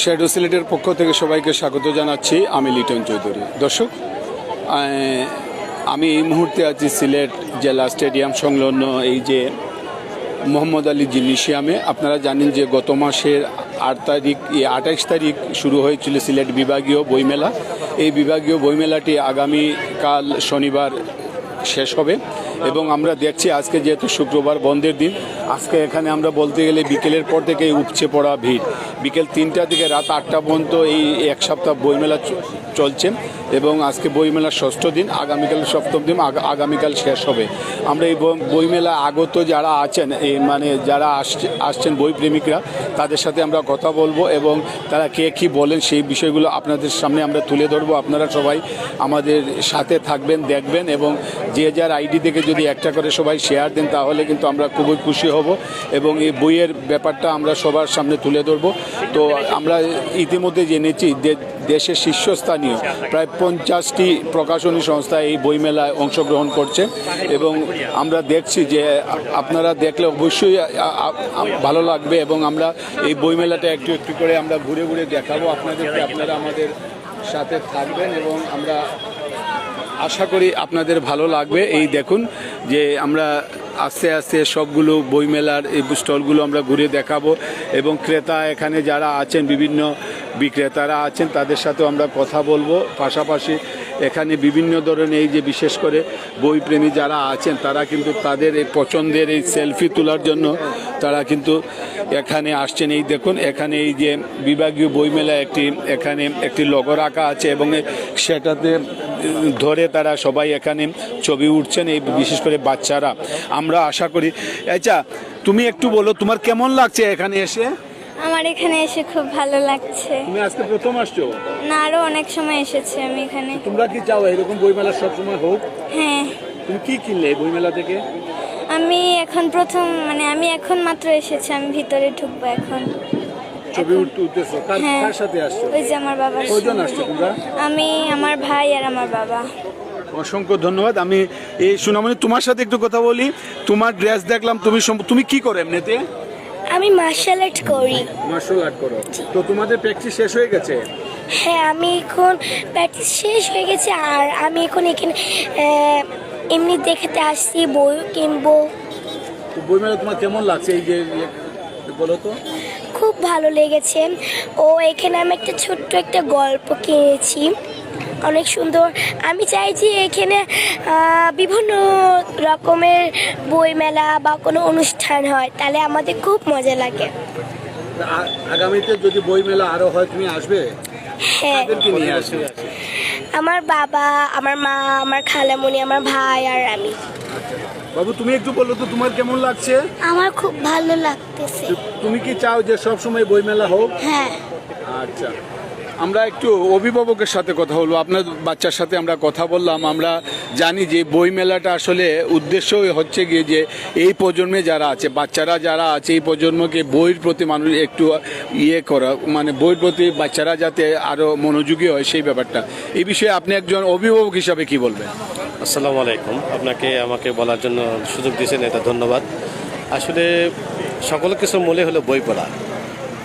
Shadow সিলেটের পক্ষ থেকে সবাইকে স্বাগত জানাচ্ছি। আমি লিটন চৌধুরী। দর্শক আমি এই মুহূর্তে আছি সিলেট জেলা স্টেডিয়াম সংলগ্ন এই যে মোহাম্মদ আলী জিমনেশিয়ামে। আপনারা জানেন যে গত মাসের আট তারিখ এই আঠাইশ তারিখ শুরু হয়েছিল সিলেট বিভাগীয় বইমেলা। এই বিভাগীয় বইমেলাটি আগামীকাল শনিবার শেষ হবে। এবং আমরা দেখছি আজকে যেহেতু শুক্রবার বন্ধের দিন, আজকে এখানে আমরা বলতে গেলে বিকেলের পর থেকে উপচে পড়া ভিড়। বিকেল তিনটা থেকে রাত আটটা পর্যন্ত এই এক সপ্তাহ বইমেলা চলছে এবং আজকে বইমেলার ষষ্ঠ দিন, আগামীকাল সপ্তম দিন, আগা- আগামীকাল শেষ হবে। আমরা এই বই- বইমেলা আগত যারা আছেন এই মানে যারা আসছে, আসছেন বই প্রেমিকরা, তাদের সাথে আমরা কথা বলব এবং তারা কে কী বলেন সেই বিষয়গুলো আপনাদের সামনে আমরা তুলে ধরবো। আপনারা সবাই আমাদের সাথে থাকবেন, দেখবেন এবং যে যার আইডি থেকে যদি একটা করে সবাই শেয়ার দেন, তাহলে কিন্তু আমরা খুবই খুশি হব এবং এই বইয়ের ব্যাপারটা আমরা সবার সামনে তুলে ধরবো। তো আমরা ইতিমধ্যে জেনেছি যে দেশের শীর্ষস্থানীয় প্রায় পঞ্চাশটি প্রকাশনী সংস্থা এই বইমেলায় অংশগ্রহণ করছে এবং আমরা দেখছি যে আপনারা দেখলে অবশ্যই ভালো লাগবে এবং আমরা এই বইমেলাটা একটু একটু করে আমরা ঘুরে ঘুরে দেখাবো। আপনাদেরকে আপনারা আমাদের সাথে থাকবেন এবং আমরা আশা করি আপনাদের ভালো লাগবে। এই দেখুন যে আমরা আস্তে আস্তে সবগুলো বইমেলার এই স্টলগুলো আমরা ঘুরে দেখাবো এবং ক্রেতা এখানে যারা আছেন, বিভিন্ন বিক্রেতারা আছেন, তাদের সাথেও আমরা কথা বলব। পাশাপাশি এখানে বিভিন্ন ধরনের এই যে বিশেষ করে বইপ্রেমী যারা আছেন, তারা কিন্তু তাদের এই পছন্দের এই সেলফি তোলার জন্য তারা কিন্তু এখানে আসছেন। এই দেখুন, এখানে এই যে বিভাগীয় বইমেলা একটি, এখানে একটি লগো রাখা আছে এবং সেটাতে ধরে তারা সবাই এখানে ছবি উঠছেন, এই বিশেষ করে বাচ্চারা। আমরা আশা করি আচ্ছা তুমি একটু বলো, তোমার কেমন লাগছে এখানে এসে? আমার এখানে এসে খুব ভালো লাগছে। তুমি আজকে প্রথম আসছো? না আরও অনেক সময় এসেছি আমি এখানে। তোমরা কি চাও এরকম বইমেলা সবসময় হোক? হ্যাঁ। তুমি কি কিনলে বইমেলা থেকে? আমি এখন প্রথম মানে আমি এখন মাত্র এসেছি আমি ভিতরে ঢুকবো এখন। ছবি উঠতে উঠতেছো। কার হ্যাঁ। কার সাথে আসছো? ওই যে আমার কজন সঙ্গে। আসছো তোমরা? আমি আমার ভাই আর আমার বাবা। অসংখ্য ধন্যবাদ। আমি এই সুনামনি তোমার সাথে একটু কথা বলি। তোমার ড্রেস দেখলাম তুমি তুমি কি করো এমনিতে? আমি মার্শাল আর্ট করি। মার্শাল আর্ট করো। তো তোমাদের প্র্যাকটিস শেষ হয়ে গেছে? হ্যাঁ আমি এখন প্র্যাকটিস শেষ হয়ে গেছে আর আমি এখন এখানে এমনি দেখতে আসছি বই কিনবো। তো বইমেলা তোমার কেমন লাগছে এই যে ইয়ে, বলো তো? খুব ভালো লেগেছে। ও এখানে আমি একটা ছোট্ট একটা গল্প কিনেছি। অনেক সুন্দর। আমি চাই যে এখানে বিভিন্ন রকমের বই মেলা বা কোনো অনুষ্ঠান হয় তাহলে আমাদের খুব মজা লাগে। আগামীতে যদি বইমেলা আরও হয় তুমি আসবে? হ্যাঁ। আমার বাবা আমার মা আমার খালামণি আমার ভাই আর আমি। বাবু তুমি একটু বলো তো তোমার কেমন লাগছে? আমার খুব ভালো লাগতেছে। তুমি কি চাও যে সব সময় বইমেলা হোক? হ্যাঁ। আচ্ছা। আমরা একটু অভিভাবকের সাথে কথা বলব। আপনার বাচ্চার সাথে আমরা কথা বললাম। আমরা জানি যে বই মেলাটা আসলে উদ্দেশ্য হচ্ছে গিয়ে যে এই প্রজন্মে যারা আছে, বাচ্চারা যারা আছে, এই প্রজন্মকে বইয়ের প্রতি মানুষ একটু ইয়ে করা মানে বইয়ের প্রতি বাচ্চারা যাতে আরও মনোযোগী হয় সেই ব্যাপারটা। এই বিষয়ে আপনি একজন অভিভাবক হিসাবে কি বলবেন? আসসালামু আলাইকুম। আপনাকে, আমাকে বলার জন্য সুযোগ দিয়েছেন, এটা ধন্যবাদ। আসলে সকল কিছু মূলে হলো বই পড়া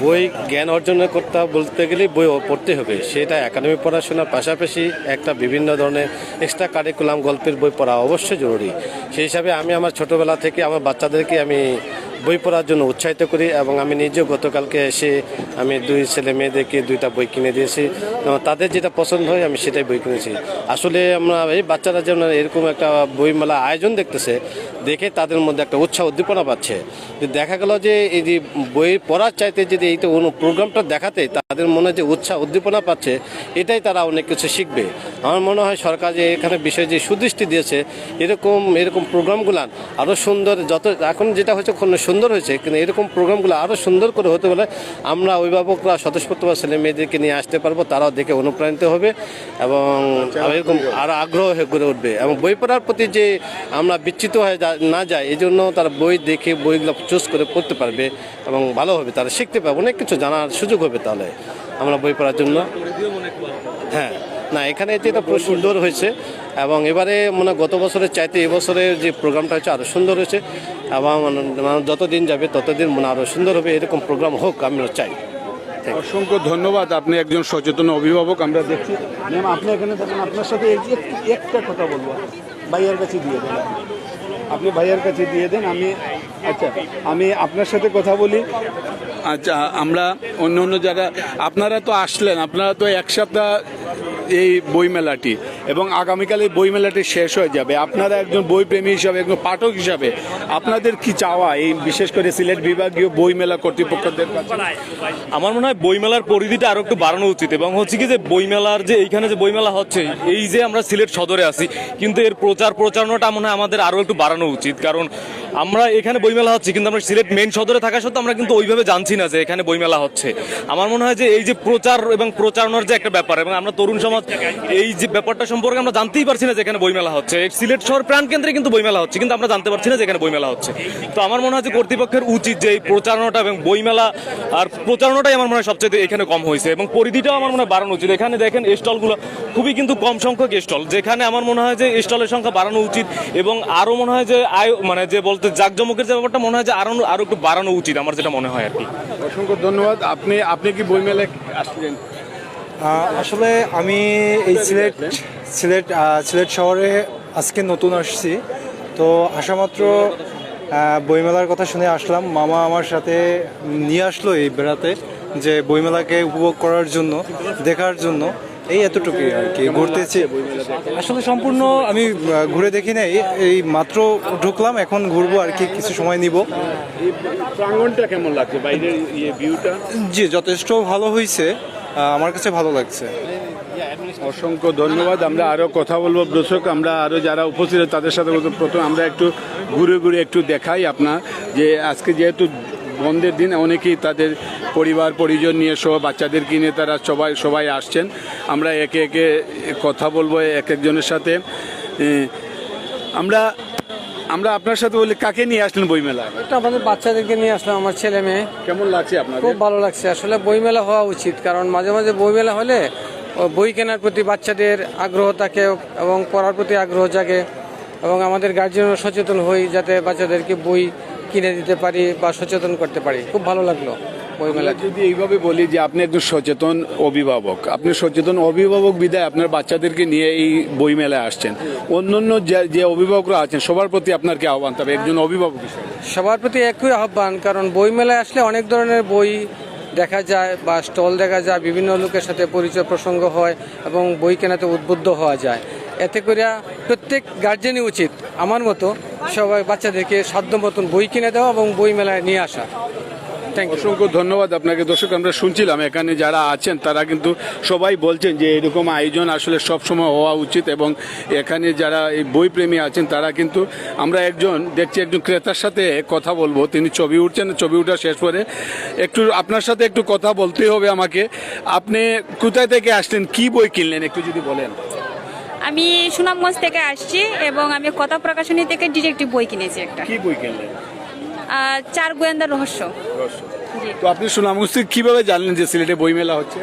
বই জ্ঞান অর্জন করতে বলতে গেলে বই পড়তে হবে। সেটা একাডেমি পড়াশোনার পাশাপাশি একটা বিভিন্ন ধরনের এক্সট্রা কারিকুলাম গল্পের বই পড়া অবশ্যই জরুরি। সেই হিসাবে আমি আমার ছোটোবেলা থেকে আমার বাচ্চাদেরকে আমি বই পড়ার জন্য উৎসাহিত করি এবং আমি নিজেও গতকালকে এসে আমি দুই ছেলে মেয়েদেরকে দুইটা বই কিনে দিয়েছি। তাদের যেটা পছন্দ হয় আমি সেটাই বই কিনেছি। আসলে আমরা এই বাচ্চারা যেমন এরকম একটা বইমেলা আয়োজন দেখতেছে, দেখে তাদের মধ্যে একটা উৎসাহ, উদ্দীপনা পাচ্ছে দেখা গেল যে এই যে বই পড়ার চাইতে যদি এই তো প্রোগ্রামটা দেখাতে তাদের মনে যে উৎসাহ, উদ্দীপনা পাচ্ছে, এটাই তারা অনেক কিছু শিখবে। আমার মনে হয় সরকার যে এখানে বিষয়ে যে সুদৃষ্টি দিয়েছে, এরকম এরকম প্রোগ্রামগুলান আরও সুন্দর, যত এখন যেটা হচ্ছে খুব সুন্দর হয়েছে, কিন্তু এরকম প্রোগ্রামগুলো আরও সুন্দর করে হতে হলে আমরা অভিভাবকরা স্বতঃস্ফূর্ত বা ছেলে মেয়েদেরকে নিয়ে আসতে পারব, তারাও দেখে অনুপ্রাণিত হবে এবং এরকম আরও আগ্রহ গড়ে উঠবে। এবং বই পড়ার প্রতি যে আমরা বিচ্ছিত হয়ে না যায় এই জন্য তারা বই দেখে বইগুলো চুজ করে পড়তে পারবে এবং ভালো হবে, তারা শিখতে পারবে, অনেক কিছু জানার সুযোগ হবে তাহলে আমরা বই পড়ার জন্য। হ্যাঁ। না, এখানে যেটা পুরো সুন্দর হয়েছে এবং এবারে মানে গত বছরের চাইতে এবছরের যে প্রোগ্রামটা হচ্ছে আরও সুন্দর হয়েছে এবং মানে যতদিন যাবে ততদিন মানে আরও সুন্দর হবে, এরকম প্রোগ্রাম হোক আমি চাই। অসংখ্য ধন্যবাদ, আপনি একজন সচেতন অভিভাবক, আমরা দেখছি। ম্যাম আপনি এখানে থাকেন, আপনার সাথে একটা কথা বলব, ভাইয়ার কাছে দিয়ে দেন। আপনি। আপনি ভাইয়ার কাছে দিয়ে দেন, আমি আচ্ছা আমি আপনার সাথে কথা বলি। আচ্ছা আমরা অন্য অন্য যারা আপনারা তো আসলেন, আপনারা তো এক সপ্তাহ এই বইমেলাটি। এবং আগামীকাল বইমেলাটি শেষ হয়ে যাবে। আপনারা একজন বইপ্রেমী হিসাবে, একজন পাঠক হিসাবে আপনাদের কি চাওয়া? এই বিশেষ করে সিলেট বিভাগীয় বইমেলা কর্তৃপক্ষদের আমার মনে হয় বইমেলার পরিধিটা আরও একটু বাড়ানো উচিত এবং হচ্ছে কি যে বইমেলার যে এইখানে যে বইমেলা হচ্ছে, এই যে আমরা সিলেট সদরে আছি, কিন্তু এর প্রচার প্রচারণাটা মনে হয় আমাদের আরও একটু বাড়ানো উচিত। কারণ আমরা এখানে বইমেলা হচ্ছে, কিন্তু আমরা সিলেট মেন সদরে থাকা সত্ত্বেও আমরা কিন্তু ওইভাবে জানছি না যে এখানে বইমেলা হচ্ছে। আমার মনে হয় যে এই যে প্রচার এবং প্রচারণার যে একটা ব্যাপার, এবং আমরা তরুণ সমাজ, এই যে ব্যাপারটা সম্পর্কে আমরা জানতেই পারছি না যে এখানে বইমেলা হচ্ছে। সিলেট শহর প্রাণ কেন্দ্রে কিন্তু বইমেলা হচ্ছে কিন্তু আমরা জানতে পারছি না যে এখানে বইমেলা হচ্ছে। তো আমার মনে হয় যে কর্তৃপক্ষের উচিত যে এই প্রচারণাটা এবং বইমেলা আর প্রচারণাটাই আমার মনে হয় সবচেয়ে এখানে কম হয়েছে এবং পরিধিটাও আমার মনে হয় বাড়ানো উচিত। এখানে দেখেন স্টলগুলো খুবই কিন্তু কম সংখ্যক স্টল যেখানে আমার মনে হয় যে স্টলের সংখ্যা বাড়ানো উচিত এবং আরও মনে হয় যে আয় মানে যে বলতে জাকজমকের যে ব্যাপারটা মনে হয় যে আরও আরও একটু বাড়ানো উচিত আমার যেটা মনে হয় আর কি। অসংখ্য ধন্যবাদ। আপনি আপনি কি বইমেলায় আসলেন? আহ, আসলে আমি এই সিলেট সিলেট সিলেট শহরে আজকে নতুন আসছি। তো আসা মাত্র বইমেলার কথা শুনে আসলাম। মামা আমার সাথে নিয়ে আসলো এই বেড়াতে, যে বইমেলাকে উপভোগ করার জন্য, দেখার জন্য। এই এতটুকুই আর কি ঘুরতেছি আসলে সম্পূর্ণ আমি ঘুরে দেখি নাই। এই মাত্র ঢুকলাম এখন ঘুরবো আর কি কিছু সময় নিব। এই প্রাঙ্গণটা কেমন লাগছে? বাইরের ইয়ে ভিউটা জি যথেষ্ট ভালো হয়েছে আমার কাছে ভালো লাগছে। অসংখ্য ধন্যবাদ। আমরা আরও কথা বলব। দর্শক আমরা আরও যারা উপস্থিত তাদের সাথে। প্রথম আমরা একটু ঘুরে ঘুরে একটু দেখাই আপনার যে আজকে যেহেতু বন্ধের দিন অনেকেই তাদের পরিবার পরিজন নিয়ে সহ বাচ্চাদের কিনে তারা সবাই সবাই আসছেন। আমরা একে একে কথা বলব এক একজনের সাথে। আমরা আমরা আপনার সাথে বলি কাকে নিয়ে আসলেন বইমেলা? এটা আমাদের বাচ্চাদেরকে নিয়ে আসলাম আমার ছেলে মেয়ে। কেমন লাগছে আপনার খুব ভালো লাগছে। আসলে বইমেলা হওয়া উচিত কারণ মাঝে মাঝে বইমেলা হলে বই কেনার প্রতি বাচ্চাদের আগ্রহ থাকে এবং পড়ার প্রতি আগ্রহ জাগে এবং আমাদের গার্জিয়ানও সচেতন হই যাতে বাচ্চাদেরকে বই কিনে দিতে পারি বা সচেতন করতে পারি। খুব ভালো লাগল আমরা যদি এইভাবে বলি যে আপনি একজন সচেতন অভিভাবক আপনি সচেতন অভিভাবক বিদায় আপনার বাচ্চাদেরকে নিয়ে এই বই মেলায় আসছেন। অন্যান্য যে অভিভাবকরা আছেন সবার প্রতি আপনার কি আহ্বান? তবে একজন অভিভাবক সবার প্রতি একই আহ্বান কারণ বইমেলায় আসলে অনেক ধরনের বই দেখা যায় বা স্টল দেখা যায় বিভিন্ন লোকের সাথে পরিচয় প্রসঙ্গ হয় এবং বই কেনাতে উদ্বুদ্ধ হওয়া যায়। এতে করে প্রত্যেক গার্জেনই উচিত, আমার মতো সবাই বাচ্চাদেরকে সাধ্য মতন বই কিনে দেওয়া এবং বই মেলায় নিয়ে আসা। অসংখ্য ধন্যবাদ আপনাকে। দর্শক, আমরা শুনছিলাম, এখানে যারা আছেন, তারা কিন্তু সবাই বলছেন যে এরকম আয়োজন আসলে সব সময় হওয়া উচিত এবং এখানে যারা এই বইপ্রেমী আছেন, তারা কিন্তু আমরা একজন, দেখছি একজন ক্রেতার সাথে কথা বলব। তিনি ছবি উঠছেন, ছবি উঠা শেষ করে একটু আপনার সাথে একটু কথা বলতেই হবে আমাকে। আপনি কোথায় থেকে আসলেন? কি বই কিনলেন? একটু যদি বলেন। আমি সুনামগঞ্জ থেকে আসছি এবং আমি কথা প্রকাশনী থেকে ডিটেকটিভ বই কিনেছি একটা। কি বই কিনলেন? চার গোয়েন্দার রহস্য। তো আপনি সুনামগঞ্জ থেকে কীভাবে জানলেন যে সিলেটে বইমেলা হচ্ছে?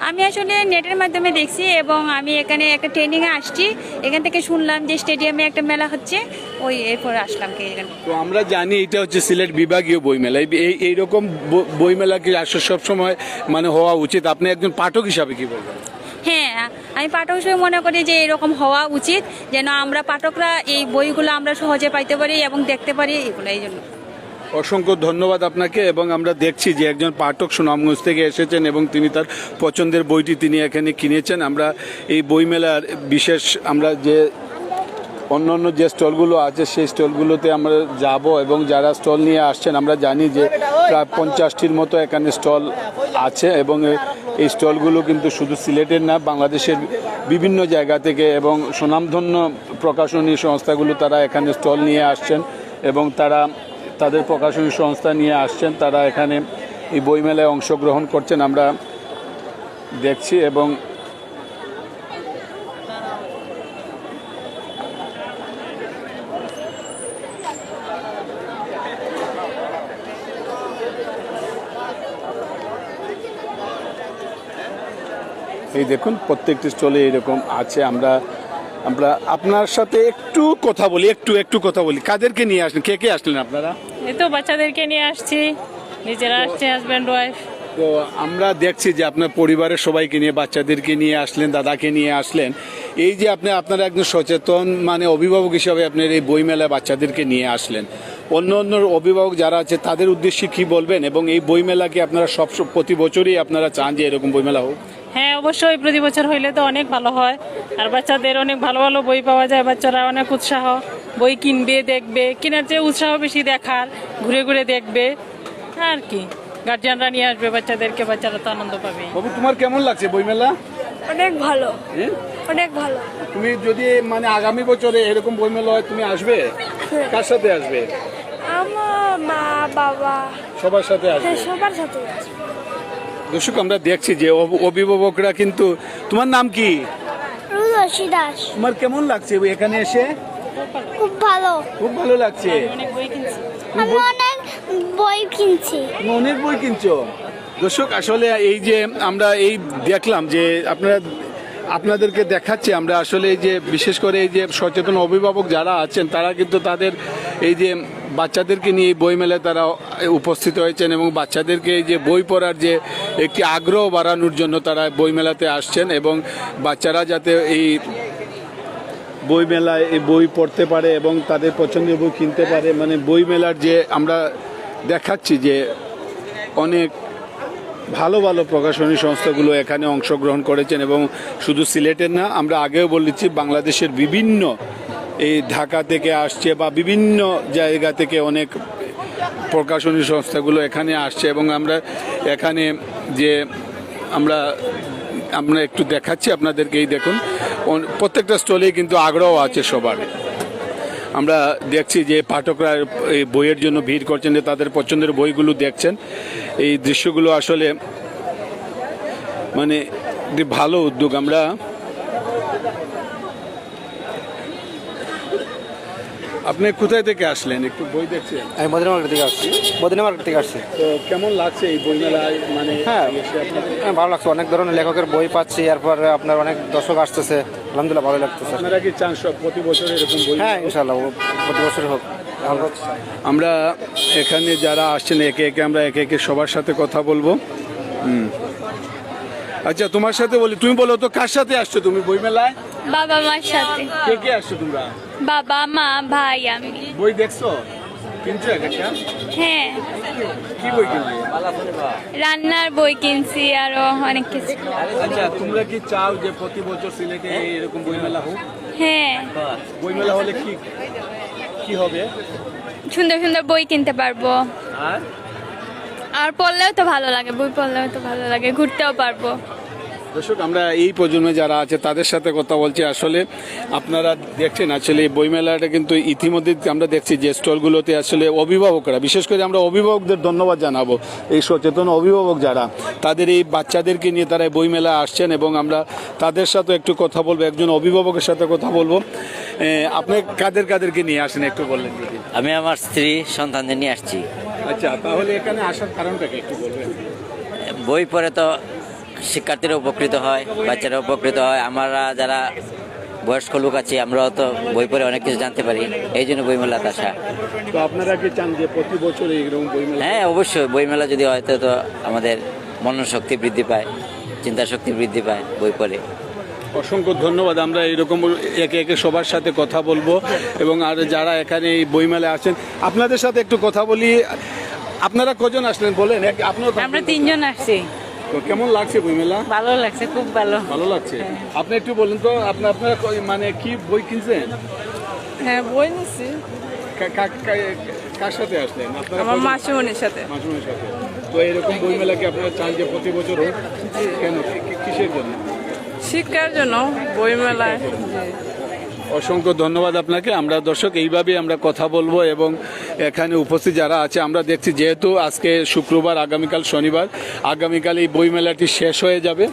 আমি আসলে নেটের মাধ্যমে দেখছি এবং আমি এখানে একটা ট্রেনিংয়ে আসছি। এখান থেকে শুনলাম যে স্টেডিয়ামে একটা মেলা হচ্ছে। ওই এরপর আসলাম কি এখানে। তো আমরা জানি এটা হচ্ছে সিলেট বিভাগীয় বইমেলা। এই- এই এইরকম ব- বইমেলা কি আসলে সবসময় মানে হওয়া উচিত। আপনি একজন পাঠক হিসাবে কি বলবেন? হ্যাঁ আমি পাঠক হিসেবে মনে করি যে এরকম হওয়া উচিত যেন আমরা পাঠকরা এই বইগুলো আমরা সহজে পাইতে পারি এবং দেখতে পারি এগুলো, এই জন্য। অসংখ্য ধন্যবাদ আপনাকে এবং আমরা দেখছি যে একজন পাঠক সুনামগঞ্জ থেকে এসেছেন এবং তিনি তার পছন্দের বইটি তিনি এখানে কিনেছেন। আমরা এই বইমেলার বিশেষ আমরা যে অন্য অন্য যে স্টলগুলো আছে, সেই স্টলগুলোতে আমরা যাব এবং যারা স্টল নিয়ে আসছেন, আমরা জানি যে প্রায় পঞ্চাশটির মতো এখানে স্টল আছে এবং এই স্টলগুলো কিন্তু শুধু সিলেটের না, বাংলাদেশের বিভিন্ন জায়গা থেকে এবং সুনামধন্য প্রকাশনী সংস্থাগুলো তারা এখানে স্টল নিয়ে আসছেন এবং তারা তাদের প্রকাশনী সংস্থা নিয়ে আসছেন, তারা এখানে এই বইমেলায় অংশগ্রহণ করছেন, আমরা দেখছি এবং এই দেখুন প্রত্যেকটি স্টলে এরকম আছে। আমরা আমরা আপনার সাথে একটু কথা বলি একটু একটু কথা বলি। কাদেরকে নিয়ে আসলেন? কে কে আসলেন আপনারা? এই তো বাচ্চাদেরকে নিয়ে আসছি। নিজেরা আসছে হাজব্যান্ড ওয়াইফ তো আমরা দেখছি যে আপনার পরিবারের সবাইকে নিয়ে বাচ্চাদেরকে নিয়ে আসলেন দাদাকে নিয়ে আসলেন। এই যে আপনি আপনারা একজন সচেতন মানে অভিভাবক হিসাবে আপনার এই বইমেলায় বাচ্চাদেরকে নিয়ে আসলেন। অন্য অন্য অভিভাবক যারা আছে তাদের উদ্দেশ্যে কি বলবেন? এবং এই বইমেলাকে আপনারা সব সব- প্রতি বছরই আপনারা চান যে এরকম বইমেলা হোক? হ্যাঁ অবশ্যই প্রতি বছর হইলে তো অনেক ভালো হয়। আর বাচ্চাদের অনেক ভালো ভালো বই পাওয়া যায় বাচ্চারা অনেক উৎসাহ। বই কিনবে দেখবে। কেনার চেয়ে উৎসাহ বেশি দেখার ঘুরে ঘুরে দেখবে। আর কি গার্জিয়ানরা নিয়ে আসবে বাচ্চাদেরকে বাচ্চারা তো আনন্দ পাবে। বাবু তোমার কেমন লাগছে বইমেলা? অনেক ভালো। হ্যাঁ? অনেক ভালো। তুমি যদি মানে আগামী বছরে এরকম বইমেলা হয় তুমি আসবে? কার সাথে আসবে? আমার মা বাবা। সবার সাথে আসবে? হ্যাঁ, সবার সাথে আছে। দর্শক আমরা দেখছি যে অভ- অভিভাবকরা কিন্তু তোমার নাম কি? রুদর্শী দাস। তোমার কেমন লাগছে এখানে এসে? খুব ভালো। খুব ভালো লাগছে। অনেক বই কিনছি। আমি অনেক বই কিনছি। অনেক বই কিনছো। দর্শক আসলে এই যে আমরা এই দেখলাম যে আপনারা আপনাদেরকে দেখাচ্ছি আমরা আসলে এই যে বিশেষ করে এই যে সচেতন অভিভাবক যারা আছেন তারা কিন্তু তাদের এই যে বাচ্চাদেরকে নিয়ে বই মেলায় তারা উপস্থিত হয়েছেন এবং বাচ্চাদেরকে যে বই পড়ার যে একটি আগ্রহ বাড়ানোর জন্য তারা বই মেলাতে আসছেন এবং বাচ্চারা যাতে এই বই মেলায় এই বই পড়তে পারে এবং তাদের পছন্দের বই কিনতে পারে মানে বই মেলার যে আমরা দেখাচ্ছি যে অনেক ভালো ভালো প্রকাশনী সংস্থাগুলো এখানে অংশগ্রহণ করেছেন এবং শুধু সিলেটের না, আমরা আগেও বলেছি বাংলাদেশের বিভিন্ন এই ঢাকা থেকে আসছে বা বিভিন্ন জায়গা থেকে অনেক প্রকাশনী সংস্থাগুলো এখানে আসছে এবং আমরা এখানে যে আমরা আমরা একটু দেখাচ্ছি আপনাদেরকে এই দেখুন প্রত্যেকটা স্টলেই কিন্তু আগ্রহ আছে সবার। আমরা দেখছি যে পাঠকরা এই বইয়ের জন্য ভিড় করছেন, যে তাদের পছন্দের বইগুলো দেখছেন। এই দৃশ্যগুলো আসলে মানে ভালো উদ্যোগ। আমরা আপনি কোথায় থেকে আসলেন? একটু বই দেখছেন আমি মদিনা মার্কেট থেকে আসছি। মদিনা মার্কেট থেকে আসছি। তো কেমন লাগছে এই বই মেলায় মানে হ্যাঁ হ্যাঁ, ভালো লাগছে। অনেক ধরনের লেখকের বই পাচ্ছি। এরপর আপনার অনেক দর্শক আসতেছে। আলহামদুলিল্লাহ ভালো লাগতেছে। আপনারা কি চান সব প্রতি বছর এরকম বই? হ্যাঁ ইনশাল্লাহ ও প্রতি বছর হোক। এখন আমরা এখানে যারা আসছেন একে একে আমরা একে একে সবার সাথে কথা বলব। হুম। আচ্ছা তোমার সাথে বলি তুমি বলো তো কার সাথে আসছো তুমি বই মেলায় বাবা মার সাথে। কে কে আসছো তোমরা? বাবা মা ভাই আমি। বই দেখছ? কিনছো একটা? হ্যাঁ। কি বই কিনলে? রান্নার বই কিনছি আরও অনেক কিছু। আচ্ছা তোমরা কি চাও যে প্রতি বছর সিলেটে এরকম বই মেলা হোক? হ্যাঁ। বই মেলা হলে কি কি হবে? সুন্দর সুন্দর বই কিনতে পারব। আর? আর পড়লেও তো ভালো লাগে বই পড়লেও তো ভালো লাগে ঘুরতেও পারব। দর্শক আমরা এই প্রজন্মে যারা আছে তাদের সাথে কথা বলছি। আসলে আপনারা দেখছেন আসলে এই বইমেলাটা কিন্তু ইতিমধ্যে আমরা দেখছি যে স্টলগুলোতে আসলে অভিভাবকরা বিশেষ করে আমরা অভিভাবকদের ধন্যবাদ জানাব এই সচেতন অভিভাবক যারা তাদের এই বাচ্চাদেরকে নিয়ে তারা এই বইমেলা আসছেন এবং আমরা তাদের সাথে একটু কথা বলব একজন অভিভাবকের সাথে কথা বলব। আপনি কাদের কাদেরকে নিয়ে আসেন একটু বললেন যদি? আমি আমার স্ত্রী সন্তানদের নিয়ে আসছি। আচ্ছা তাহলে এখানে আসার কারণটাকে একটু বলবেন। বই পড়ে তো শিক্ষার্থীরা উপকৃত হয় বাচ্চারা উপকৃত হয়। আমরা যারা বয়স্ক লোক আছি আমরাও তো বই পড়ে অনেক কিছু জানতে পারি। এই জন্য বইমেলাতে আসা তো আপনারা কি চান যে প্রতি বছর এইরকম বইমেলা হ্যাঁ অবশ্যই। বইমেলা যদি হয় তো তো আমাদের মনন শক্তি বৃদ্ধি পায় চিন্তা শক্তি বৃদ্ধি পায় বই পড়ে। অসংখ্য ধন্যবাদ। আমরা এরকম একে একে সবার সাথে কথা বলব এবং আর যারা এখানে এই বইমেলায় আছেন আপনাদের সাথে একটু কথা বলি। আপনারা কজন আসলেন বলেন? এক- আপনারা তো- আমরা তিনজন আসছি। তো কেমন লাগছে বইমেলা? ভালো লাগছে খুব ভালো। ভালো লাগছে? আপনি একটু বলুন তো আপনি আপনারা মানে কি বই কিনছেন? হ্যাঁ বই কা- কার সাথে আসলেন? আমার কজন? মাসিমণির সাথে। মাসুমের সাথে। তো এরকম বইমেলা কি আপনারা চান যে প্রতি বছর হোক? কেন? কিসের জন্য? শিক্ষার জন্য বই মেলায় অসংখ্য ধন্যবাদ আপনাকে। আমরা দর্শক এইভাবে আমরা কথা বলব এবং এখানে উপস্থিত যারা আছে, আমরা দেখছি যেহেতু আজকে শুক্রবার, আগামীকাল শনিবার, আগামীকাল এই বইমেলাটি শেষ হয়ে যাবে।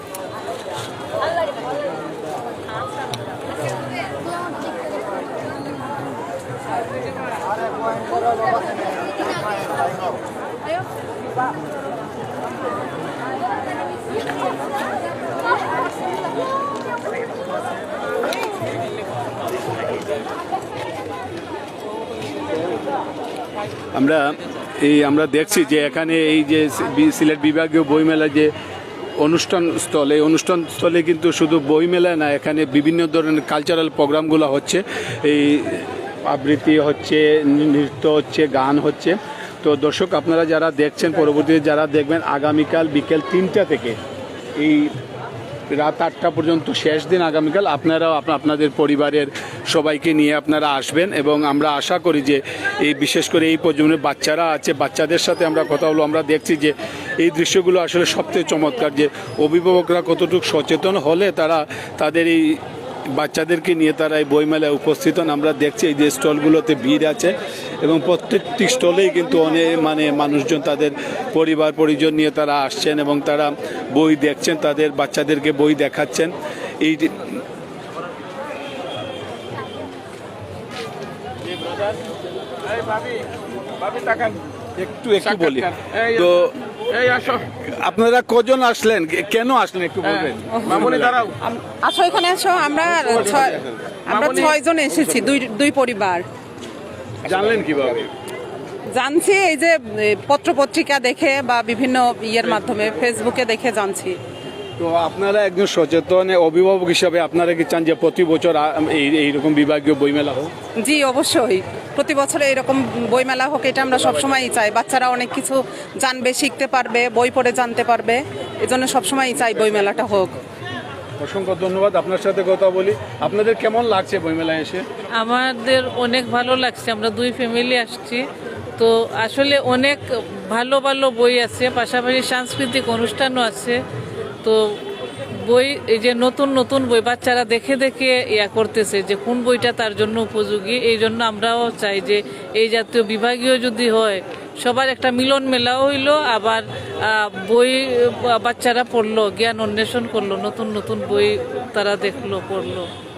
আমরা এই আমরা দেখছি যে এখানে এই যে সিলেট বিভাগীয় বইমেলা যে অনুষ্ঠান স্থলে অনুষ্ঠান স্থলে কিন্তু শুধু বইমেলা না, এখানে বিভিন্ন ধরনের কালচারাল প্রোগ্রামগুলো হচ্ছে। এই আবৃত্তি হচ্ছে নৃত্য হচ্ছে, গান হচ্ছে। তো দর্শক, আপনারা যারা দেখছেন, পরবর্তীতে যারা দেখবেন, আগামীকাল বিকেল তিনটা থেকে এই রাত আটটা পর্যন্ত শেষ দিন আগামীকাল আপনারাও আপনাদের পরিবারের সবাইকে নিয়ে আপনারা আসবেন এবং আমরা আশা করি যে এই বিশেষ করে এই প্রজন্মের বাচ্চারা আছে, বাচ্চাদের সাথে আমরা কথা হলো আমরা দেখছি যে এই দৃশ্যগুলো আসলে সবচেয়ে চমৎকার যে অভিভাবকরা কতটুকু সচেতন হলে তারা তাদের এই বাচ্চাদেরকে নিয়ে তারা এই বইমেলায় উপস্থিত হন। আমরা দেখছি এই যে স্টলগুলোতে ভিড় আছে এবং প্রত্যেকটি স্টলেই কিন্তু অনেক মানে মানুষজন তাদের পরিবার, পরিজন নিয়ে তারা আসছেন এবং তারা বই দেখছেন, তাদের বাচ্চাদেরকে বই দেখাচ্ছেন। এই যে- একটু একটু বলি। তো আপনারা কজন আসলেন? কেন আসলেন একটু বলবেন? মামনি দাঁড়াও। আসো এখানে আসো। আমরা ছয় আমরা ছয় জন এসেছি দুই দুই পরিবার। জানলেন কীভাবে? জানছি এই যে পত্র পত্রপত্রিকা দেখে বা বিভিন্ন ইয়ের মাধ্যমে ফেসবুকে দেখে জানছি। তো আপনারা একজন সচেতন অভিভাবক হিসাবে আপনারা কি চান যে প্রতি বছর এই এইরকম বিভাগীয় বইমেলা হোক? জি অবশ্যই। প্রতি বছরে এরকম বইমেলা হোক এটা আমরা সবসময়ই চাই। বাচ্চারা অনেক কিছু জানবে শিখতে পারবে বই পড়ে জানতে পারবে। এজন্য সবসময়ই চাই বইমেলাটা হোক। অসংখ্য ধন্যবাদ আপনার সাথে কথা বলি। আপনাদের কেমন লাগছে বইমেলায় এসে? আমাদের অনেক ভালো লাগছে আমরা দুই ফ্যামিলি আসছি। তো আসলে অনেক ভালো ভালো বই আছে পাশাপাশি সাংস্কৃতিক অনুষ্ঠানও আছে। তো বই, এই যে নতুন নতুন বই, বাচ্চারা দেখে দেখে ইয়া করতেছে যে কোন বইটা তার জন্য উপযোগী। এই জন্য আমরাও চাই যে এই জাতীয় বিভাগীয় যদি হয়, সবার একটা মিলন মেলাও হইল, আবার বই, বাচ্চারা পড়ল, জ্ঞান অন্বেষণ করল, নতুন নতুন বই তারা দেখল, পড়ল।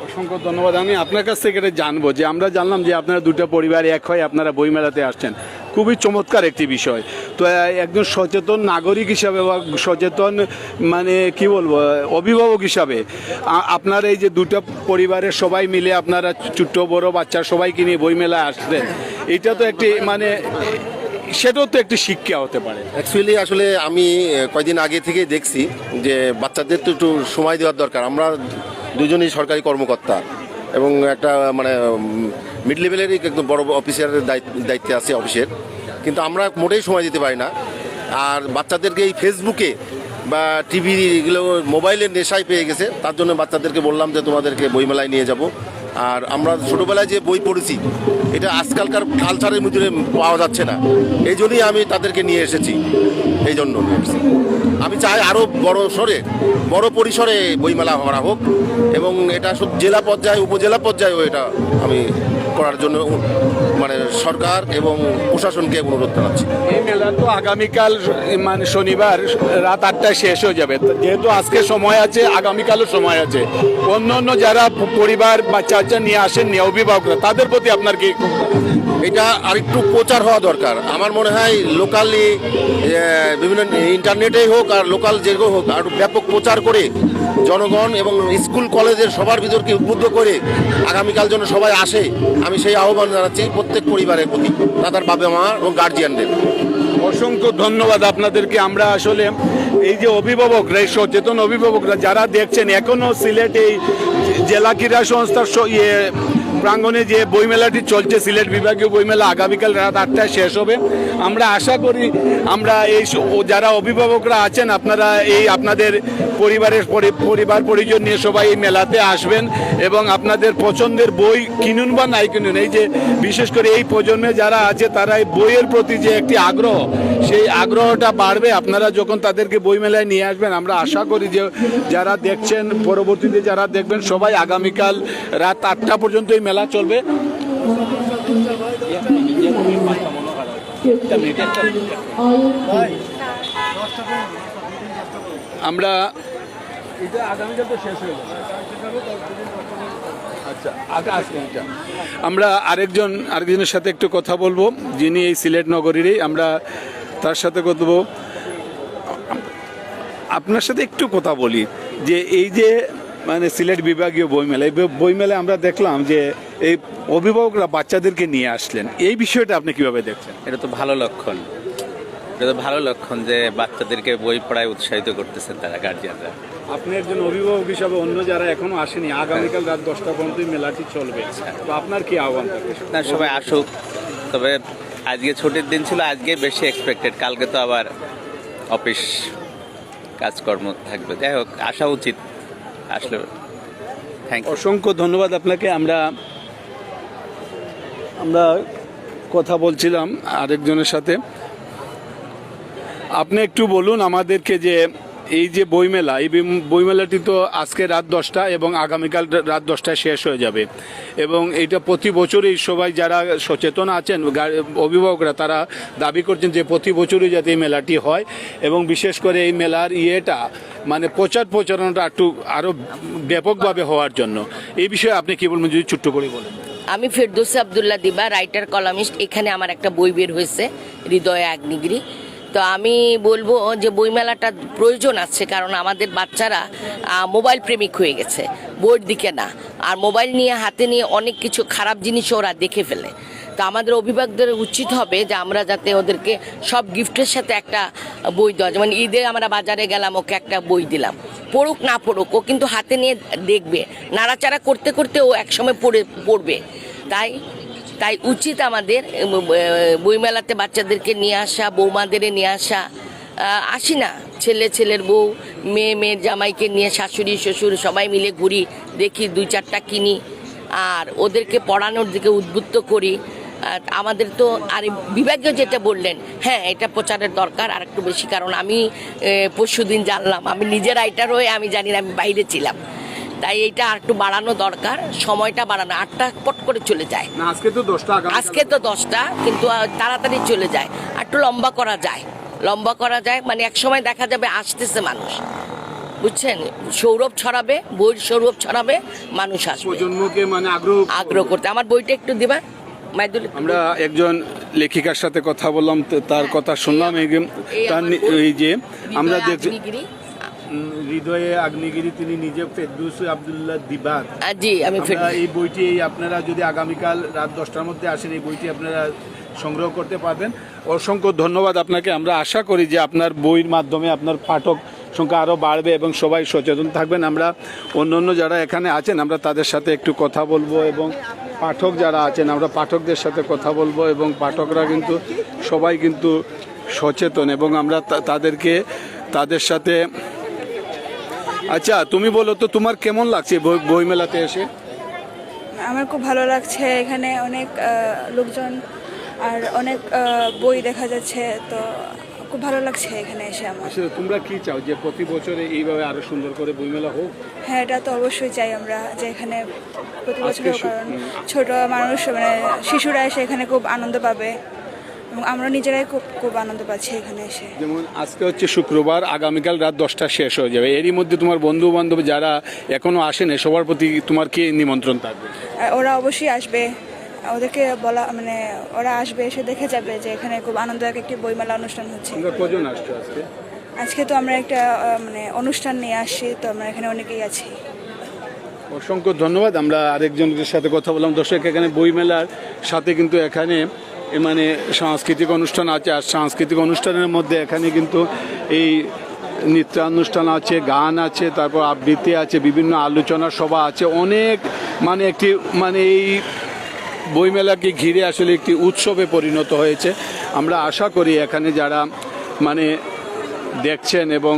অসংখ্য ধন্যবাদ। আমি আপনার কাছ থেকে এটা জানব যে আমরা জানলাম যে আপনারা দুটো পরিবার এক হয় আপনারা বইমেলাতে আসছেন। খুবই চমৎকার একটি বিষয়। তো একজন সচেতন নাগরিক হিসাবে বা সচেতন মানে কি বলব, অভিভাবক হিসাবে আপনার এই যে দুটো পরিবারের সবাই মিলে আপনারা ছোট্ট বড় বাচ্চা সবাইকে নিয়ে বইমেলায় আসলেন এটা তো একটি মানে সেটাও তো একটি শিক্ষা হতে পারে। অ্যাকচুয়ালি আসলে আমি কয়দিন আগে থেকে দেখছি যে বাচ্চাদের তো একটু সময় দেওয়ার দরকার। আমরা দুজনেই সরকারি কর্মকর্তা এবং একটা মানে মিড লেভেলেরই একদম বড় অফিসারের দায়িত্বে আছে অফিসের কিন্তু আমরা মোটেই সময় দিতে পারি না। আর বাচ্চাদেরকে এই ফেসবুকে বা টিভি এগুলো মোবাইলের নেশায় পেয়ে গেছে। তার জন্য বাচ্চাদেরকে বললাম যে তোমাদেরকে বইমেলায় নিয়ে যাব। আর আমরা ছোটোবেলায় যে বই পড়েছি, এটা আজকালকার কালচারের মধ্যে পাওয়া যাচ্ছে না। এই জন্যই আমি তাদেরকে নিয়ে এসেছি, এই জন্য। নিয়ে আমি চাই আরও বড় সরে বড় পরিসরে বইমেলা করা হোক এবং এটা সব জেলা পর্যায়ে, উপজেলা পর্যায়েও এটা আমি করার জন্য মানে সরকার এবং প্রশাসনকে অনুরোধ জানাচ্ছি। এই মেলা তো আগামীকাল মানে শনিবার রাত আটটায় শেষ হয়ে যাবে। যেহেতু আজকে সময় আছে আগামীকালও সময় আছে। অন্য অন্য যারা পরিবার বাচ্চা বাচ্চা নিয়ে আসেন নিয়ে অভিভাবকরা তাদের প্রতি আপনার কি এটা আরেকটু প্রচার হওয়া দরকার। আমার মনে হয় লোকালি বিভিন্ন ইন্টারনেটেই হোক আর লোকাল যেগুলো হোক আর ব্যাপক প্রচার করে জনগণ এবং স্কুল, কলেজের সবার ভিতরকে উদ্বুদ্ধ করে আগামীকাল যেন সবাই আসে, আমি সেই আহ্বান জানাচ্ছি প্রত্যেক পরিবারের প্রতি, দাদার বাবা মা এবং গার্জিয়ানদের অসংখ্য ধন্যবাদ আপনাদেরকে। আমরা আসলে এই যে অভিভাবকরা এই সচেতন অভিভাবকরা যারা দেখছেন এখনও সিলেট এই জেলা ক্রীড়া সংস্থার ইয়ে প্রাঙ্গণে যে বইমেলাটি চলছে, সিলেট বিভাগীয় বইমেলা আগামীকাল রাত আটটায় শেষ হবে। আমরা আশা করি আমরা এই যারা অভিভাবকরা আছেন, আপনারা এই আপনাদের পরিবারের পরিবার পরিজন নিয়ে সবাই এই মেলাতে আসবেন এবং আপনাদের পছন্দের বই কিনুন বা নাই কিনুন, এই যে বিশেষ করে এই প্রজন্মে যারা আছে, তারা এই বইয়ের প্রতি যে একটি আগ্রহ, সেই আগ্রহটা বাড়বে। আপনারা যখন তাদেরকে বই মেলায় নিয়ে আসবেন, আমরা আশা করি যে যারা দেখছেন, পরবর্তীতে যারা দেখবেন, সবাই আগামীকাল রাত আটটা পর্যন্ত এই মেলা চলবে। আমরা আচ্ছা আজকে এটা। আমরা আরেকজন, আরেকজনের সাথে একটু কথা বলব, যিনি এই সিলেট নগরীরই। আমরা তার সাথে কথা আপনার সাথে একটু কথা বলি, যে এই যে মানে সিলেট বিভাগীয় বইমেলা। এই বইমেলায় আমরা দেখলাম যে এই অভিভাবকরা বাচ্চাদেরকে নিয়ে আসলেন। এই বিষয়টা আপনি কীভাবে দেখছেন এটা তো ভালো লক্ষণ। এটা তো ভালো লক্ষণ যে বাচ্চাদেরকে বই পড়ায় উৎসাহিত করতেছেন তারা গার্জিয়ানরা আপনি একজন অভিভাবক হিসাবে অন্য যারা এখনও আসেনি আগামীকাল রাত দশটা পর্যন্ত মেলাটি চলবে। তো আপনার কি আহ্বান? থাকবে না সবাই আসুক। তবে আজকে ছুটির দিন ছিল আজকে বেশি এক্সপেক্টেড কালকে তো আবার অফিস কাজকর্ম থাকবে। যাই হোক আসা উচিত। আসলে থ্যাংক অসংখ্য ধন্যবাদ আপনাকে। আমরা আমরা কথা বলছিলাম আরেকজনের সাথে। আপনি একটু বলুন আমাদেরকে যে এই যে বইমেলা, এই বই- বইমেলাটি তো আজকে রাত দশটা এবং আগামীকাল রাত দশটায় শেষ হয়ে যাবে। এবং এটা প্রতি বছরই সবাই যারা সচেতন আছেন অভিভাবকরা তারা দাবি করছেন যে প্রতি বছরই যাতে এই মেলাটি হয় এবং বিশেষ করে এই মেলার ইয়েটা মানে প্রচার প্রচারণাটা একটু আরও ব্যাপকভাবে হওয়ার জন্য। এই বিষয়ে আপনি কি বলবেন, যদি ছোট্ট করে বলেন। আমি ফেরদৌসি আবদুল্লাহ দিবা রাইটার কলামিস্ট এখানে আমার একটা বই বের হয়েছে, হৃদয়ে আগ্নিগিরি তো আমি বলব যে বইমেলাটা প্রয়োজন আছে, কারণ আমাদের বাচ্চারা মোবাইল প্রেমিক হয়ে গেছে, বইয়ের দিকে না। আর মোবাইল নিয়ে, হাতে নিয়ে অনেক কিছু খারাপ জিনিস ওরা দেখে ফেলে। তো আমাদের অভিভাবকদের উচিত হবে যে আমরা যাতে ওদেরকে সব গিফটের সাথে একটা বই দেওয়া যেমন ঈদে আমরা বাজারে গেলাম, ওকে একটা বই দিলাম। পড়ুক না পড়ুক, ও কিন্তু হাতে নিয়ে দেখবে। নাড়াচাড়া করতে করতে ও একসময় পড়ে, পড়বে। তাই তাই উচিত আমাদের বইমেলাতে বাচ্চাদেরকে নিয়ে আসা বৌমাদের নিয়ে আসা। আসি না, ছেলে, ছেলের বউ, মেয়ে, মেয়ের জামাইকে নিয়ে, শাশুড়ি, শ্বশুর সবাই মিলে ঘুরি, দেখি দুই চারটা কিনি। আর ওদেরকে পড়ানোর দিকে উদ্বুদ্ধ করি। আমাদের তো, আর বিভাগীয় যেটা বললেন হ্যাঁ এটা প্রচারের দরকার আর একটু বেশি, কারণ আমি পরশু দিন জানলাম। আমি নিজের রাইটার হয়ে আমি জানি না, আমি বাইরে ছিলাম। তাই এইটা আর একটু বাড়ানো দরকার সময়টা বাড়ানো আটটা পট করে চলে যায়। আজকে তো দশটা আজকে তো দশটা কিন্তু তাড়াতাড়ি চলে যায়। আর একটু লম্বা করা যায়। লম্বা করা যায় মানে এক সময় দেখা যাবে আসতেছে মানুষ। বুঝছেন? সৌরভ ছড়াবে বইয়ের সৌরভ ছড়াবে মানুষ আসবে। প্রজন্মকে মানে আগ্রহ আগ্রহ করতে। আমার বইটা একটু দিবা? মাইদুল আমরা একজন লেখিকার সাথে কথা বললাম তো তার কথা শুনলাম এই যে- আমার দেখছি হৃদয়ে আগ্নেয়গিরি তিনি নিজে ফেরদৌসি আব্দুল্লাহ দিবার জি আমি এই বইটি আপনারা যদি আগামীকাল রাত দশটার মধ্যে আসেন এই বইটি আপনারা সংগ্রহ করতে পারবেন। অসংখ্য ধন্যবাদ আপনাকে। আমরা আশা করি যে আপনার বইয়ের মাধ্যমে আপনার পাঠক সংখ্যা আরও বাড়বে এবং সবাই সচেতন থাকবেন। আমরা অন্য অন্য যারা এখানে আছেন আমরা তাদের সাথে একটু কথা বলব এবং পাঠক যারা আছেন আমরা পাঠকদের সাথে কথা বলব এবং পাঠকরা কিন্তু সবাই কিন্তু সচেতন এবং আমরা তাদেরকে তাদের সাথে আচ্ছা তুমি বলো তো তোমার কেমন লাগছে বই বইমেলাতে এসে? আমার খুব ভালো লাগছে এখানে অনেক লোকজন আর অনেক বই দেখা যাচ্ছে তো খুব ভালো লাগছে এখানে এসে আমার। আসলে তোমরা কি চাও যে প্রতি বছরে এইভাবে আরও সুন্দর করে বইমেলা হোক? হ্যাঁ এটা তো অবশ্যই চাই আমরা যে এখানে প্রতি বছর কারণ ছোট মানুষ মানে শিশুরা এসে এখানে খুব আনন্দ পাবে। এবং আমরা নিজেরাই খুব খুব আনন্দ পাচ্ছি এখানে এসে। যেমন আজকে হচ্ছে শুক্রবার আগামীকাল রাত দশটা শেষ হয়ে যাবে। এরই মধ্যে তোমার বন্ধু বান্ধব যারা এখনও আসেনি সবার প্রতি তোমার কি নিমন্ত্রণ থাকবে? ওরা অবশ্যই আসবে। ওদেরকে বলা মানে ওরা আসবে এসে দেখে যাবে যে এখানে খুব আনন্দদায়ক একটি বইমেলা অনুষ্ঠান হচ্ছে। কজন আসছো আজকে? আজকে তো আমরা একটা মানে অনুষ্ঠান নিয়ে আসছি তো আমরা এখানে অনেকেই আছি। অসংখ্য ধন্যবাদ। আমরা আরেকজনের সাথে কথা বললাম। দর্শক এখানে বইমেলার সাথে কিন্তু এখানে মানে সাংস্কৃতিক অনুষ্ঠান আছে, আর সাংস্কৃতিক অনুষ্ঠানের মধ্যে এখানে কিন্তু এই নৃত্যানুষ্ঠান আছে, গান আছে, তারপর আবৃত্তি আছে, বিভিন্ন আলোচনা সভা আছে। অনেক মানে একটি মানে এই বইমেলাকে ঘিরে আসলে একটি উৎসবে পরিণত হয়েছে। আমরা আশা করি এখানে যারা মানে দেখছেন এবং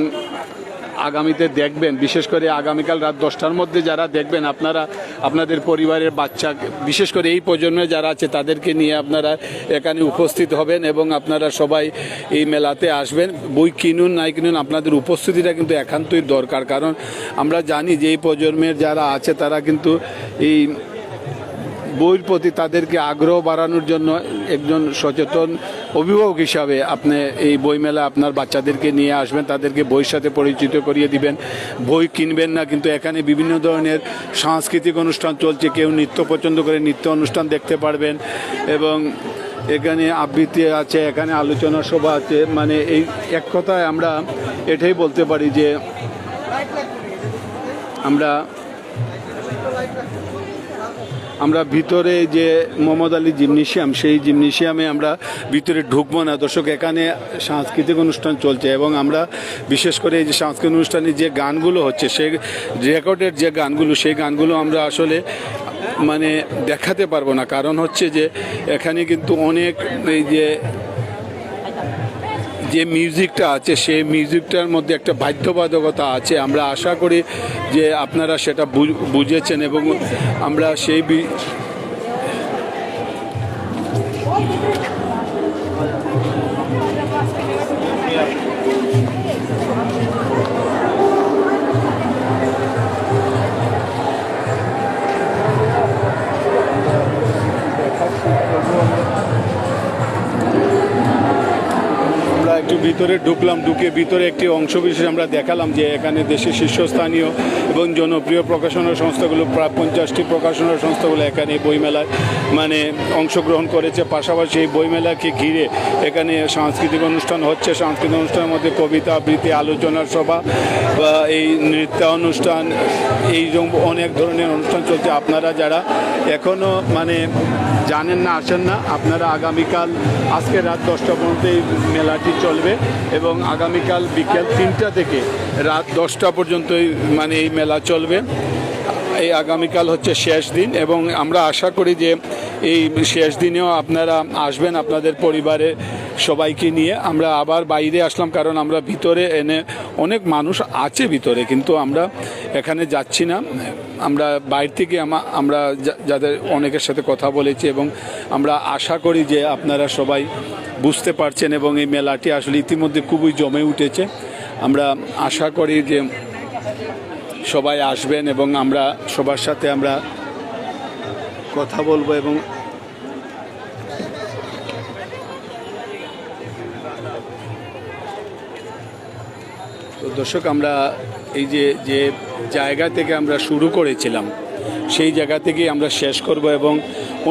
আগামীতে দেখবেন, বিশেষ করে আগামীকাল রাত দশটার মধ্যে যারা দেখবেন, আপনারা আপনাদের পরিবারের বাচ্চা, বিশেষ করে এই প্রজন্মে যারা আছে, তাদেরকে নিয়ে আপনারা এখানে উপস্থিত হবেন এবং আপনারা সবাই এই মেলাতে আসবেন। বই কিনুন, নাই কিনুন, আপনাদের উপস্থিতিটা কিন্তু একান্তই দরকার। কারণ আমরা জানি যে এই প্রজন্মের যারা আছে, তারা কিন্তু এই বইয়ের প্রতি তাদেরকে আগ্রহ বাড়ানোর জন্য একজন সচেতন অভিভাবক হিসাবে আপনি এই বইমেলা আপনার বাচ্চাদেরকে নিয়ে আসবেন, তাদেরকে বইয়ের সাথে পরিচিত করিয়ে দিবেন। বই কিনবেন না, কিন্তু এখানে বিভিন্ন ধরনের সাংস্কৃতিক অনুষ্ঠান চলছে, কেউ নৃত্য পছন্দ করে নৃত্য অনুষ্ঠান দেখতে পারবেন এবং এখানে আবৃত্তি আছে, এখানে আলোচনা সভা আছে। মানে এই এক কথায় আমরা এটাই বলতে পারি যে আমরা আমরা ভিতরে যে মোহাম্মদ আলী জিমনেশিয়াম, সেই জিমনেশিয়ামে আমরা ভিতরে ঢুকবো না। দর্শক, এখানে সাংস্কৃতিক অনুষ্ঠান চলছে এবং আমরা বিশেষ করে এই যে সাংস্কৃতিক অনুষ্ঠানে যে গানগুলো হচ্ছে সেই রেকর্ডের যে গানগুলো, সেই গানগুলো আমরা আসলে মানে দেখাতে পারব না। কারণ হচ্ছে যে এখানে কিন্তু অনেক এই যে যে মিউজিকটা আছে, সেই মিউজিকটার মধ্যে একটা বাধ্যবাধকতা আছে। আমরা আশা করি যে আপনারা সেটা বুঝেছেন এবং আমরা সেই একটু ভিতরে ঢুকলাম, ঢুকে ভিতরে একটি অংশ বিশেষ আমরা দেখালাম যে এখানে দেশের শীর্ষস্থানীয় এবং জনপ্রিয় প্রকাশনা সংস্থাগুলো, প্রায় পঞ্চাশটি প্রকাশনা সংস্থাগুলো এখানে বইমেলায় মানে অংশগ্রহণ করেছে। পাশাপাশি এই বইমেলাকে ঘিরে এখানে সাংস্কৃতিক অনুষ্ঠান হচ্ছে। সাংস্কৃতিক অনুষ্ঠানের মধ্যে কবিতা আবৃত্তি, আলোচনার সভা, বা এই নৃত্য অনুষ্ঠান এই অনেক ধরনের অনুষ্ঠান চলছে। আপনারা যারা এখনও মানে জানেন না, আসেন না, আপনারা আগামীকাল আজকে রাত দশটা পর্যন্ত এই মেলাটি চলবে এবং আগামীকাল বিকেল তিনটা থেকে রাত দশটা পর্যন্ত মানে এই মেলা চলবে। এই আগামীকাল হচ্ছে শেষ দিন এবং আমরা আশা করি যে এই শেষ দিনেও আপনারা আসবেন আপনাদের পরিবারে সবাইকে নিয়ে। আমরা আবার বাইরে আসলাম কারণ আমরা ভিতরে এনে অনেক মানুষ আছে ভিতরে, কিন্তু আমরা এখানে যাচ্ছি না। আমরা বাইরে থেকে আমরা যাদের অনেকের সাথে কথা বলেছি এবং আমরা আশা করি যে আপনারা সবাই বুঝতে পারছেন এবং এই মেলাটি আসলে ইতিমধ্যে খুবই জমে উঠেছে। আমরা আশা করি যে সবাই আসবেন এবং আমরা সবার সাথে আমরা কথা বলব এবং দর্শক, আমরা এই যে যে জায়গা থেকে আমরা শুরু করেছিলাম, সেই জায়গা থেকেই আমরা শেষ করব এবং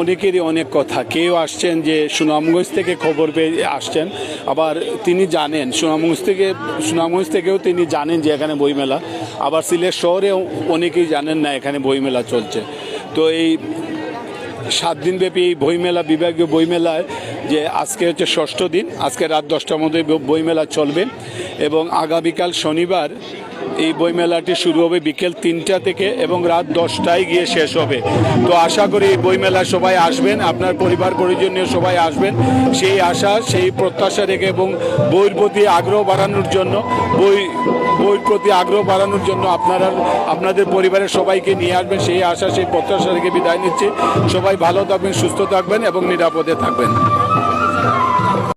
অনেকেরই অনেক কথা। কেউ আসছেন যে সুনামগঞ্জ থেকে খবর পেয়ে আসছেন, আবার তিনি জানেন, সুনামগঞ্জ থেকে, সুনামগঞ্জ থেকেও তিনি জানেন যে এখানে বইমেলা, আবার সিলেট শহরেও অনেকেই জানেন না এখানে বইমেলা চলছে। তো এই সাত দিনব্যাপী এই বইমেলা, বিভাগীয় বইমেলায় যে আজকে হচ্ছে ষষ্ঠ দিন, আজকে রাত দশটার মধ্যে বইমেলা চলবে এবং আগামীকাল শনিবার এই বইমেলাটি শুরু হবে বিকেল তিনটা থেকে এবং রাত দশটায় গিয়ে শেষ হবে। তো আশা করি এই বইমেলায় সবাই আসবেন, আপনার পরিবার পরিজনীয় সবাই আসবেন। সেই আশা, সেই প্রত্যাশা রেখে এবং বইয়ের প্রতি আগ্রহ বাড়ানোর জন্য, বই, বইয়ের প্রতি আগ্রহ বাড়ানোর জন্য আপনারা, আপনাদের পরিবারের সবাইকে নিয়ে আসবেন। সেই আশা, সেই প্রত্যাশা রেখে বিদায় নিচ্ছি। সবাই ভালো থাকবেন, সুস্থ থাকবেন এবং নিরাপদে থাকবেন।